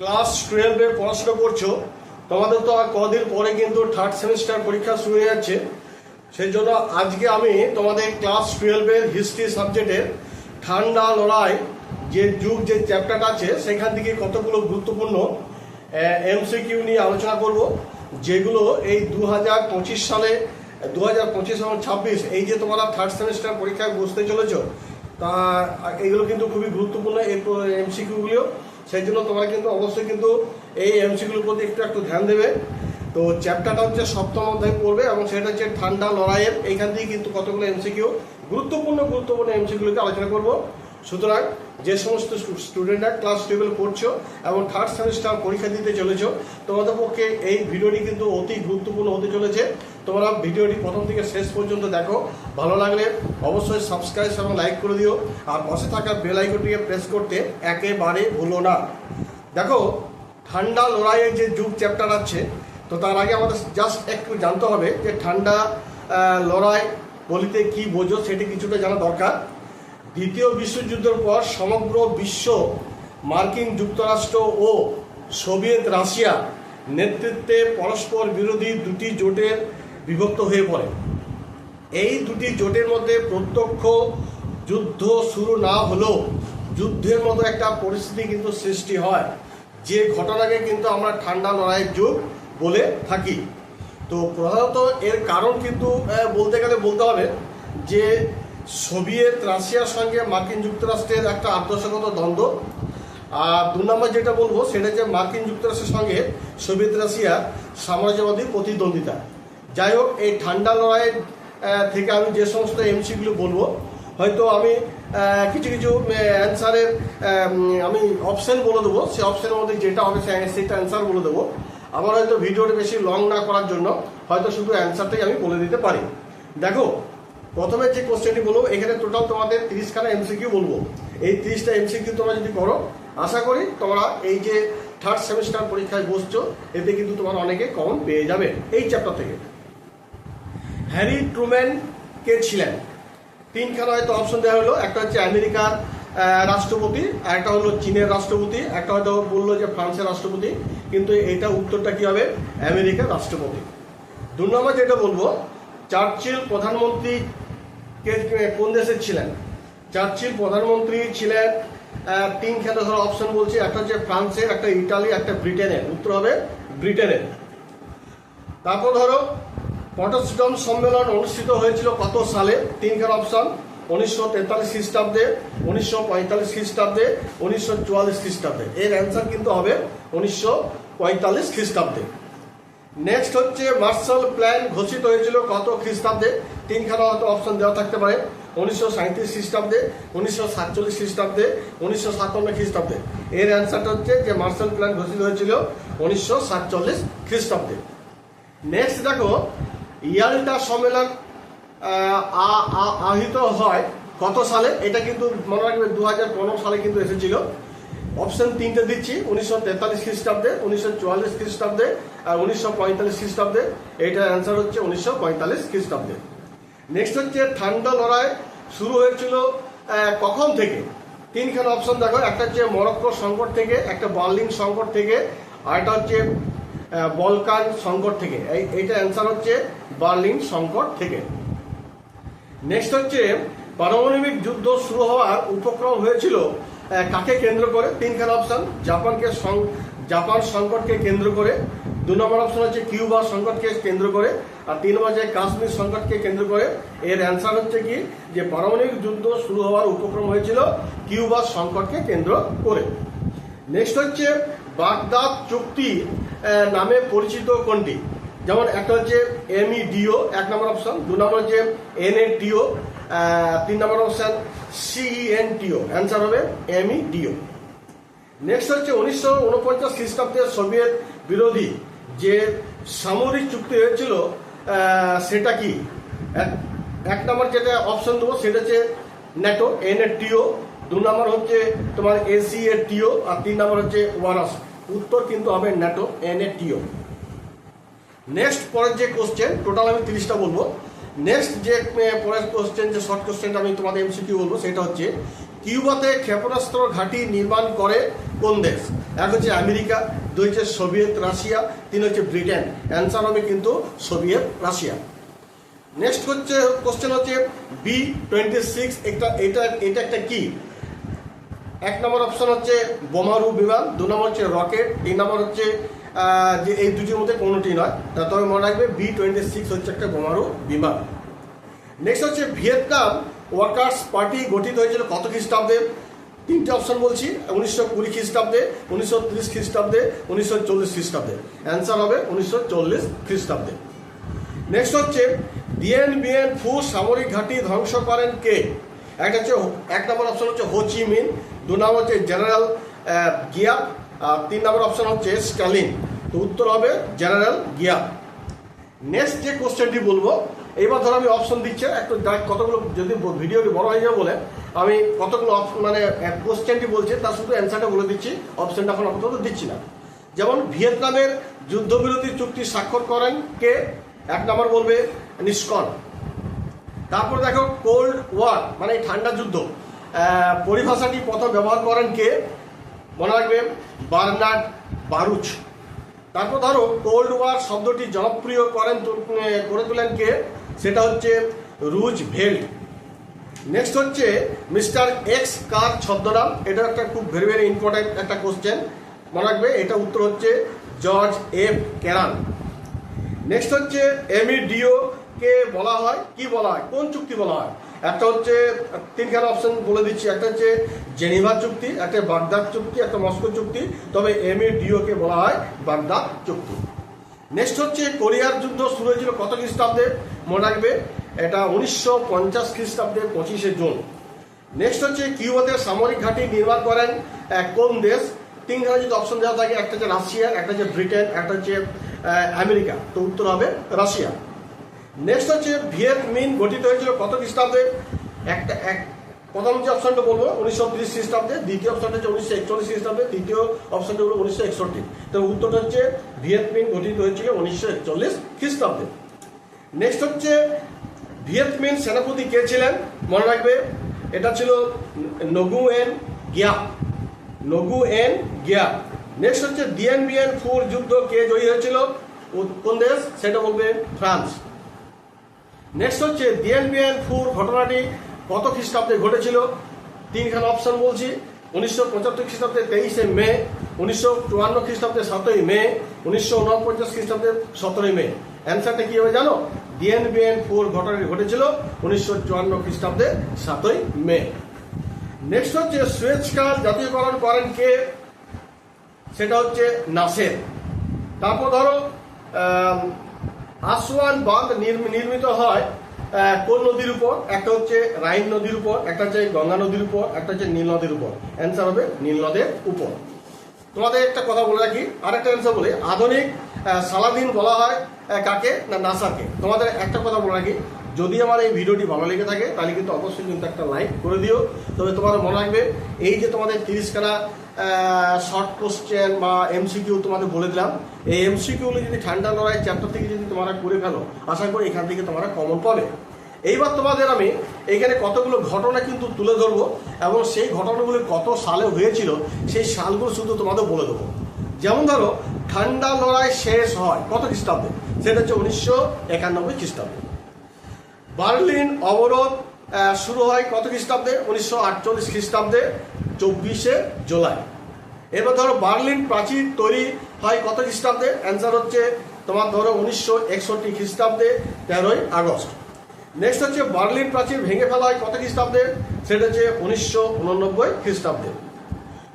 Class টুয়েলভে পড়াশোনা করছ, তোমাদের তো আর কদিন পরে কিন্তু থার্ড সেমিস্টার পরীক্ষা শুরু হয়ে যাচ্ছে। সেই জন্য আজকে আমি তোমাদের ক্লাস টুয়েলভের হিস্ট্রি সাবজেক্টের ঠান্ডা লড়াই, যে যুগ, যে চ্যাপ্টারটা আছে, সেখান থেকে কতগুলো গুরুত্বপূর্ণ এমসিকিউ নিয়ে আলোচনা করব, যেগুলো এই দু হাজার পঁচিশ সালে দু হাজার পঁচিশ এবং ছাব্বিশ, এই যে তোমরা থার্ড সেমিস্টার পরীক্ষায় বসতে চলেছ, তা, এগুলো কিন্তু খুবই গুরুত্বপূর্ণ এই এমসিকিউগুলিও সেই জন্য তোমরা কিন্তু অবশ্যই কিন্তু এই এমসিগুলোর প্রতি একটু একটু ধ্যান দেবে। তো চ্যাপ্টারটা হচ্ছে সপ্তম অধ্যায় পড়বে এবং সেটা হচ্ছে ঠান্ডা লড়াইয়ের এইখান থেকে কিন্তু কতগুলো এমসিকিউ গুরুত্বপূর্ণ গুরুত্বপূর্ণ এমসিগুলোকে আলোচনা করব। সুতরাং যে সমস্ত স্টুডেন্টরা ক্লাস টুয়েলভ পড়ছো এবং থার্ড সেমিস্টার পরীক্ষা দিতে চলেছ, তোমাদের পক্ষে এই ভিডিওটি কিন্তু অতি গুরুত্বপূর্ণ হতে চলেছে। তোমরা ভিডিওটি প্রথম থেকে শেষ পর্যন্ত দেখো। ভালো লাগলে অবশ্যই সাবস্ক্রাইব এবং লাইক করে দিও। আর পাশে থাকা বেল আইকনটিকে প্রেস করতে একেবারে ভুলো না। দেখো, ঠান্ডা লড়াইয়ের যে যুগ চ্যাপ্টার আছে, তো তার আগে আমাদের জাস্ট একটু জানতে হবে যে ঠান্ডা লড়াই বলিতে কি বোঝো সেটি কিছুটা জানা দরকার। দ্বিতীয় বিশ্বযুদ্ধের পর সমগ্র বিশ্ব, মার্কিন যুক্তরাষ্ট্র ও সোভিয়েত রাশিয়া নেতৃত্বে পরস্পর বিরোধী দুটি জোটের বিভক্ত হয়ে পড়ে। এই দুটি জোটের মধ্যে প্রত্যক্ষ যুদ্ধ শুরু না হলেও যুদ্ধের মতো একটা পরিস্থিতি কিন্তু সৃষ্টি হয়। যে ঘটনাকে কিন্তু আমরা ঠান্ডা লড়াইয়ের যুগ বলে থাকি। তো প্রধানত এর কারণ কিন্তু বলতে গেলে বলতে হবে যে সোভিয়েত রাশিয়ার সঙ্গে মার্কিন যুক্তরাষ্ট্রের একটা আদর্শগত দ্বন্দ্ব। আর দু নম্বর যেটা বলব, সেটা যে মার্কিন যুক্তরাষ্ট্রের সঙ্গে সোভিয়েত রাশিয়া সাম্রাজ্যবাদী প্রতিদ্বন্দ্বিতা। যাই হোক এই ঠান্ডা লড়াইয়ের থেকে আমি যে সমস্ত এমসিগুলো বলব, হয়তো আমি কিছু কিছু অ্যান্সারের, আমি অপশান বলে দেবো। সেই অপশানের মধ্যে যেটা হবে, সে- সেটা অ্যান্সার বলে দেবো। আমার হয়তো ভিডিওটা বেশি লং না করার জন্য, হয়তো শুধু অ্যান্সারটাই আমি বলে দিতে পারি। দেখো, প্রথমে যে কোশ্চেনটি বলব, এখানে টোটাল তোমাদের তিরিশখানা এমসিকিউ বলব। এই তিরিশটা এমসিকিউ তোমরা যদি করো, আশা করি তোমরা এই যে থার্ড সেমিস্টার পরীক্ষায় বসছো, এতে কিন্তু তোমার অনেকে কমন পেয়ে যাবে, এই চ্যাপ্টার থেকে। হ্যারি ট্রুম্যান কে ছিলেন? তিনখানা হয়তো অপশন দেওয়া হলো। একটা হচ্ছে আমেরিকার রাষ্ট্রপতি একটা হলো চীনের রাষ্ট্রপতি। একটা হয়তো বলল যে ফ্রান্সের রাষ্ট্রপতি। কিন্তু এটা উত্তরটা কি হবে? আমেরিকার রাষ্ট্রপতি। দু নম্বর যেটা বলব চার্চিল প্রধানমন্ত্রী কে কোন দেশের ছিলেন? চার্চিল প্রধানমন্ত্রী ছিলেন আহ, তিনখানা ধরো অপশন বলছি। একটা হচ্ছে ফ্রান্সের একটা ইটালি একটা ব্রিটেনের। উত্তর হবে ব্রিটেনের। তারপর ধরো পটসডম সম্মেলন অনুষ্ঠিত হয়েছিল কত সালে? তিনখান অপশন, উনিশশো তেতাল্লিশ খ্রিস্টাব্দে, উনিশশো পঁয়তাল্লিশ খ্রিস্টাব্দে, উনিশশো চুয়াল্লিশ খ্রিস্টাব্দে। এর অ্যান্সার কিন্তু হবে উনিশশো পঁয়তাল্লিশ খ্রিস্টাব্দে। নেক্সট হচ্ছে মার্শাল প্ল্যান ঘোষিত হয়েছিল কত খ্রিস্টাব্দে? তিনখানা হয়তো অপশন দেওয়া থাকতে পারে। উনিশশো সাঁত্রিশ খ্রিস্টাব্দে, উনিশশো সাতচল্লিশ খ্রিস্টাব্দে, উনিশশো সাতান্ন খ্রিস্টাব্দে। এর অ্যান্সারটা হচ্ছে যে মার্শাল প্ল্যান ঘোষিত হয়েছিল উনিশশো সাতচল্লিশ খ্রিস্টাব্দে। নেক্সট দেখো ইয়ালটা সম্মেলন আহিত হয় কত সালে। এটা কিন্তু মনে রাখবে দু হাজার সালে কিন্তু এসেছিল। অপশন তিনটে দিচ্ছি, উনিশশো তেতাল্লিশ খ্রিস্টাব্দে, উনিশশো চুয়াল্লিশ খ্রিস্টাব্দে, আর উনিশশো পঁয়তাল্লিশ খ্রিস্টাব্দে। এইটার অ্যান্সার হচ্ছে উনিশশো পঁয়তাল্লিশ খ্রিস্টাব্দে। নেক্সট হচ্ছে, ঠান্ডা লড়াই শুরু হয়েছিল কখন থেকে? তিনখানা অপশন দেখো। একটা হচ্ছে মরক্কো সংকট থেকে, একটা বার্লিন সংকট থেকে, আর একটা হচ্ছে বলকান সংকট থেকে। এই, এইটা অ্যান্সার হচ্ছে বার্লিন সংকট থেকে। নেক্সট হচ্ছে, পারমাণবিক যুদ্ধ শুরু হওয়ার উপক্রম হয়েছিল কাকে কেন্দ্র করে? তিনখানা অপশন জাপানকে জাপান সংকটকে কেন্দ্র করে। দু নম্বর অপশন হচ্ছে কিউবা সংকটকে কেন্দ্র করে। আর তিন নম্বর কাশ্মীর সংকটকে কেন্দ্র করে। এর অ্যান্সার হচ্ছে কি? যে পারমাণবিক যুদ্ধ শুরু হওয়ার উপক্রম হয়েছিল কিউবা সংকটকে কেন্দ্র করে। নেক্সট হচ্ছে বাগদাদ চুক্তি নামে পরিচিত কোনটি? যেমন একটা হচ্ছে এমইডিও এক নম্বর অপশন দু নম্বর হচ্ছে এনএটিও তিন নম্বর অপশন সিইএনটিও অ্যান্সার হবে এমইডিও নেক্সট হচ্ছে উনিশশো উনপঞ্চাশ খ্রিস্টাব্দে সোভিয়েত বিরোধী যে সামরিক চুক্তি হয়েছিল সেটা কি? এক- এক নম্বর যেটা অপশন দেবো, সেটা হচ্ছে ন্যাটো এনএটিও দু নম্বর হচ্ছে তোমার এসিএটিও আর তিন নম্বর হচ্ছে ওয়ারাস উত্তর কিন্তু হবে ন্যাটো এনএটিও। নেক্সট পরের যে কোশ্চেন টোটাল আমি তিরিশটা বলব। নেক্সট যে পরের কোশ্চেন যে শর্ট কোশ্চেনটা আমি তোমাদের এমসিকিউ বলব, সেটা হচ্ছে, কিউবাতে ক্ষেপণাস্ত্র ঘাঁটি নির্মাণ করে কোন দেশ? এক হচ্ছে আমেরিকা, দুই হচ্ছে সোভিয়েত রাশিয়া, তিন হচ্ছে ব্রিটেন। অ্যান্সার হবে কিন্তু সোভিয়েত রাশিয়া। নেক্সট হচ্ছে কোশ্চেন হচ্ছে বি টোয়েন্টি সিক্স এটা এটা এটা একটা কি? এক নম্বর অপশন হচ্ছে বোমারু বিমান, দু নম্বর হচ্ছে রকেট, তিন নম্বর হচ্ছে যে এই দুটির মধ্যে কোনোটি নয়। তবে মনে রাখবে, বি টোয়েন্টি সিক্স হচ্ছে একটা বোমারু বিমান। নেক্সট হচ্ছে ভিয়েতনাম ওয়ার্কার্স পার্টি গঠিত হয়েছিল কত খ্রিস্টাব্দে? তিনটে অপশন বলছি, উনিশশো কুড়ি খ্রিস্টাব্দে, উনিশশো ত্রিশ খ্রিস্টাব্দে, উনিশশো চল্লিশ খ্রিস্টাব্দে। অ্যান্সার হবে উনিশশো চল্লিশ খ্রিস্টাব্দে। নেক্সট হচ্ছে ডিএন বিএন ফু সামরিক ঘাঁটি ধ্বংস করেন কে? একটা হচ্ছে এক নম্বর অপশন হচ্ছে হোচি মিন, দু নম্বর হচ্ছে জেনারেল গিয়াপ আর তিন নম্বর অপশন হচ্ছে স্টালিন তো উত্তর হবে জেনারেল গিয়াপ নেক্সট যে কোশ্চেনটি বলব এইবার ধরো আমি অপশন দিচ্ছে, একটু কতগুলো, যদি ভিডিওটি বড় হয়ে যাবে বলে, আমি কতগুলো মানে কোশ্চেনটি বলছে, তার শুধু অ্যান্সারটা বলে দিচ্ছি অপশনটা এখন আপাতত দিচ্ছি না। যেমন ভিয়েতনামের যুদ্ধবিরতি চুক্তি স্বাক্ষর করেন কে? এক নম্বর বলবে নিষ্কন। তারপর দেখো কোল্ড ওয়ার মানে ঠান্ডা যুদ্ধ। পরিভাষাটি প্রথম ব্যবহার করেন কে? মনে রাখবে, বার্নার্ড বারুচ। তারপর ধরো কোল্ড ওয়ার শব্দটি জনপ্রিয় করেন করে তোলেন কে? সেটা হচ্ছে রুজ ভেল্ট নেক্সট হচ্ছে মিস্টার এক্স কার ছদ্মনাম। এটা একটা খুব ভেরি ভেরি ইম্পর্ট্যান্ট একটা কোশ্চেন মনে রাখবে, এটা উত্তর হচ্ছে জর্জ এফ ক্যারান নেক্সট হচ্ছে এমইডিও কে বলা হয়, কি বলা হয়, কোন চুক্তি বলা হয়? একটা হচ্ছে তিনখানা অপশন বলে দিচ্ছি। একটা হচ্ছে জেনিভা চুক্তি, একটা বাগদাদ চুক্তি, একটা মস্কো চুক্তি। তবে এমইডিও কে বলা হয় বাগদাদ চুক্তি। নেক্সট হচ্ছে, কোরিয়ার যুদ্ধ শুরু হয়েছিল কত খ্রিস্টাব্দে? মনে রাখবে, এটা উনিশশো পঞ্চাশ খ্রিস্টাব্দে পঁচিশে জুন। নেক্সট হচ্ছে, কিউবাতে সামরিক ঘাঁটি নির্মাণ করেন কোন দেশ? তিনখানা যদি অপশন দেওয়া থাকে, একটা হচ্ছে রাশিয়া, একটা হচ্ছে ব্রিটেন, একটা হচ্ছে আমেরিকা। তো উত্তর হবে রাশিয়া। নেক্সট হচ্ছে ভিয়েত মিন গঠিত হয়েছিল কত খ্রিস্টাব্দে। একটা, এক, প্রথম যে অপশনটা বলব, উনিশশো ত্রিশ খ্রিস্টাব্দে, দ্বিতীয় অপশনটা হচ্ছে উনিশশো একচল্লিশ খ্রিস্টাব্দে তৃতীয় অপশনটা হলো উনিশশো একষট্টি। তো উত্তরটা হচ্ছে ভিয়েত মিন গঠিত হয়েছিল উনিশশো একচল্লিশ খ্রিস্টাব্দে। নেক্সট হচ্ছে ভিয়েত মিন সেনাপতি কে ছিলেন? মনে রাখবে, এটা ছিল নগু এন গিয়া। নগু এন গিয়া। নেক্সট হচ্ছে ডিএন বিএন ফুর যুদ্ধ কে জয়ী হয়েছিল? কোন দেশ? সেটা বলবে ফ্রান্স। নেক্সট হচ্ছে ডিএনবিএন ফুর ঘটনাটি কত খ্রিস্টাব্দে ঘটেছিল? তিনখানা অপশন বলছি। উনিশশো পঁচাত্তর খ্রিস্টাব্দে তেইশে মে, উনিশশো চুয়ান্ন খ্রিস্টাব্দে সাতই মে, উনিশশো উনপঞ্চাশ খ্রিস্টাব্দে সতেরোই মে। অ্যান্সারটা কি হবে জানো? ডিএনবিএন ফুর ঘটনাটি ঘটেছিল উনিশশো চুয়ান্ন খ্রিস্টাব্দে সাতই মে। নেক্সট হচ্ছে সুয়েজ কাল জাতীয়করণ করেন কে? সেটা হচ্ছে নাসের। তারপর ধরো আসওয়ান বাঁধ নির্ম- নির্মিত হয় কোন নদীর উপর? একটা হচ্ছে রাইন নদীর উপর, একটা হচ্ছে গঙ্গা নদীর উপর, একটা হচ্ছে নীল নদীর উপর। অ্যান্সার হবে নীল নদের উপর। তোমাদের একটা কথা বলে রাখি আর একটা অ্যান্সার বলি। আধুনিক সালাদিন বলা হয় কাকে? না, নাসাকে। তোমাদের একটা কথা বলে রাখি। যদি আমার এই ভিডিওটি ভালো লেগে থাকে, তাহলে কিন্তু অবশ্যই কিন্তু একটা লাইক করে দিও। তবে তোমার মনে রাখবে, এই যে তোমাদের তিরিশখানা শর্ট কোশ্চেন বা এমসিকিউ তোমাদের বলে দিলাম, এই এমসিকিউগুলো যদি ঠান্ডা লড়াই চ্যাপ্টার থেকে যদি তোমরা করে ফেলো, আশা করি এখান থেকে তোমরা কমন পাবে। এইবার তোমাদের আমি এখানে কতগুলো ঘটনা কিন্তু তুলে ধরবো, এবং সেই ঘটনাগুলো কত সালে হয়েছিল, সেই সালগুলো শুধু তোমাদের বলে দেবো। যেমন ধরো, ঠান্ডা লড়াই শেষ হয় কত খ্রিস্টাব্দে? সেটা হচ্ছে উনিশশো একানব্বই খ্রিস্টাব্দে। বার্লিন অবরোধ শুরু হয় কত খ্রিস্টাব্দে? উনিশশো আটচল্লিশ খ্রিস্টাব্দে, চব্বিশে জুলাই। এবার ধরো বার্লিন প্রাচীর তৈরি হয় কত খ্রিস্টাব্দে? অ্যান্সার হচ্ছে তোমার ধরো উনিশশো একষট্টি খ্রিস্টাব্দে, তেরোই আগস্ট। নেক্সট হচ্ছে বার্লিন প্রাচীর ভেঙে ফেলা হয় কত খ্রিস্টাব্দে? সেটা হচ্ছে উনিশশো উননব্বই খ্রিস্টাব্দে।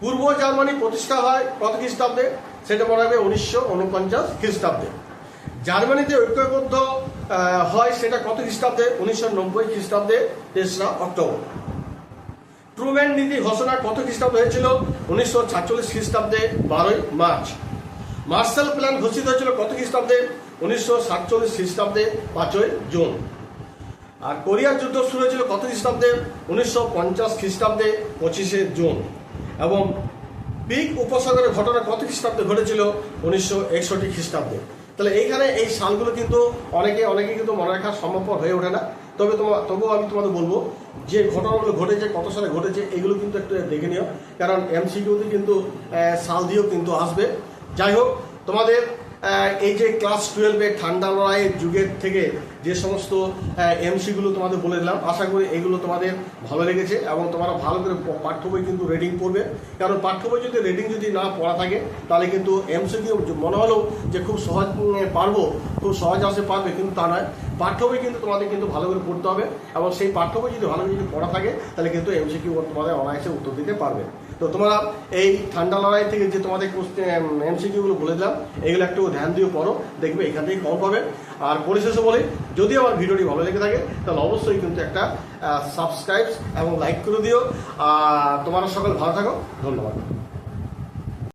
পূর্ব জার্মানি প্রতিষ্ঠা হয় কত খ্রিস্টাব্দে? সেটা হবে উনিশশো উনপঞ্চাশ খ্রিস্টাব্দে। জার্মানিতে ঐক্যবদ্ধ হয় সেটা কত খ্রিস্টাব্দে? উনিশশো নব্বই খ্রিস্টাব্দে, তেসরা অক্টোবর। ট্রুম্যান নীতি ঘোষণা কত খ্রিস্টাব্দে হয়েছিল? উনিশশো সাতচল্লিশ খ্রিস্টাব্দে, বারোই মার্চ। মার্শাল প্ল্যান ঘোষিত হয়েছিল কত খ্রিস্টাব্দে? উনিশশো সাতচল্লিশ খ্রিস্টাব্দে, পাঁচই জুন। আর কোরিয়ার যুদ্ধ শুরু হয়েছিল কত খ্রিস্টাব্দে? উনিশশো পঞ্চাশ খ্রিস্টাব্দে, পঁচিশে জুন। এবং পিক উপসাগরের ঘটনা কত খ্রিস্টাব্দে ঘটেছিল? উনিশশো একষট্টি খ্রিস্টাব্দে। তাহলে এইখানে এই সালগুলো কিন্তু অনেকে অনেকে কিন্তু মনে রাখার সম্ভবপর হয়ে ওঠে না। তবে তোমার তবুও আমি তোমাদের বলব, যে ঘটনাগুলো ঘটেছে, কত সালে ঘটেছে, এগুলো কিন্তু একটু দেখে নিও। কারণ এমসিকিউতে কিন্তু সাল দিয়েও কিন্তু আসবে। যাই হোক, তোমাদের এই যে ক্লাস টুয়েলভে ঠান্ডা লড়াইয়ের যুগের থেকে যে সমস্ত এমসিগুলো তোমাদের বলে দিলাম, আশা করি এগুলো তোমাদের ভালো লেগেছে এবং তোমরা ভালো করে পাঠ্য বই কিন্তু রেডিং পড়বে। কারণ পাঠ্য বই যদি রিডিং যদি না পড়া থাকে, তাহলে কিন্তু এমসিকিউ মনে হলো যে খুব সহজ পারব, খুব সহজ আসে পারবে কিন্তু তা নয়। পাঠ্য বই কিন্তু তোমাদের কিন্তু ভালো করে পড়তে হবে এবং সেই পাঠ্য বই যদি ভালো যদি পড়া থাকে, তাহলে কিন্তু এমসিকিউ তোমাদের অনায়াসে উত্তর দিতে পারবে। তো তোমরা এই ঠান্ডা লড়াই থেকে যে তোমাদের এমসিকিউগুলো বলে দিলাম, এগুলো একটু ধ্যান দিয়ে পড়ো, দেখবে এখান থেকে কম পাবে। আর পরিশেষে বলি, যদি আমার ভিডিওটি ভালো লেগে থাকে, তাহলে অবশ্যই কিন্তু একটা সাবস্ক্রাইব এবং লাইক করে দিও। আর তোমরা সকল ভালো থাকো। ধন্যবাদ।